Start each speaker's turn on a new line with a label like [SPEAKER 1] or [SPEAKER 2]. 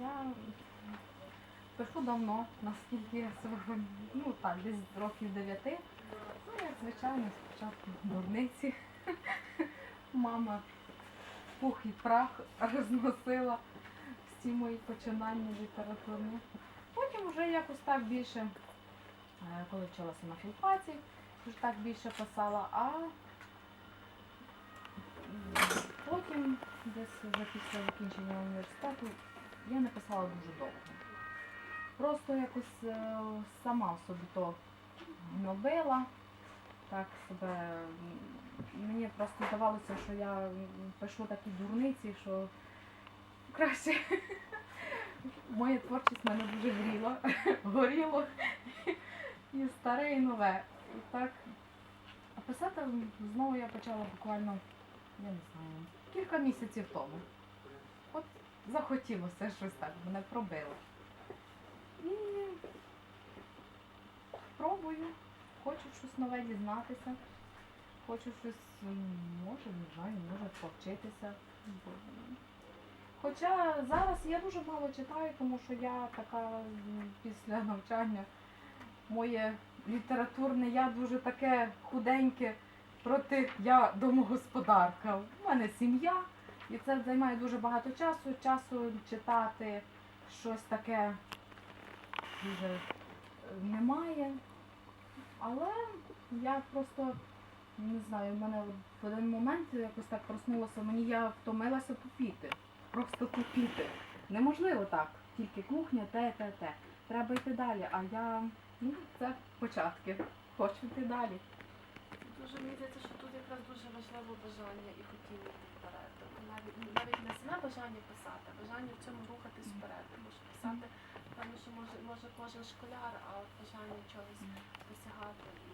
[SPEAKER 1] Я пишу давно, наскільки себе, ну так, десь років дев'яти. Ну, як звичайно, спочатку дурниці. Мама пух і прах розносила всі мої починання літературні. Потім вже якось так більше, е, коли вчилася на філфаці, вже так більше писала, а потім десь вже після закінчення університету я не писала дуже довго. Просто якось е, сама собі то гнобила, так себе. Мені просто здавалося, що я пишу такі дурниці, що краще моя творчість мене дуже гріла, горіло і старе, і нове. І так. А писати знову я почала буквально, я не знаю, кілька місяців тому. От захотілося щось так, мене пробило. І пробую, хочу щось нове дізнатися, хочу щось, може, не знаю, може повчитися. Хоча зараз я дуже мало читаю, тому що я така після навчання моє літературне я дуже таке худеньке, проти я домогосподарка. У мене сім'я, і це займає дуже багато часу. Часу читати щось таке дуже е, немає. Але я просто не знаю, в мене в один момент якось так проснулося, мені я втомилася тупіти. Просто тупіти. Неможливо так. Тільки кухня, те, те, те. Треба йти далі. А я, ну, це початки. Хочу йти далі.
[SPEAKER 2] Дуже мені здається, що тут якраз дуже важливо бажання і хотіння вперед бажання писати, бажання в цьому рухатись вперед. Тому що писати, певно, що може може кожен школяр, а бажання чогось досягати.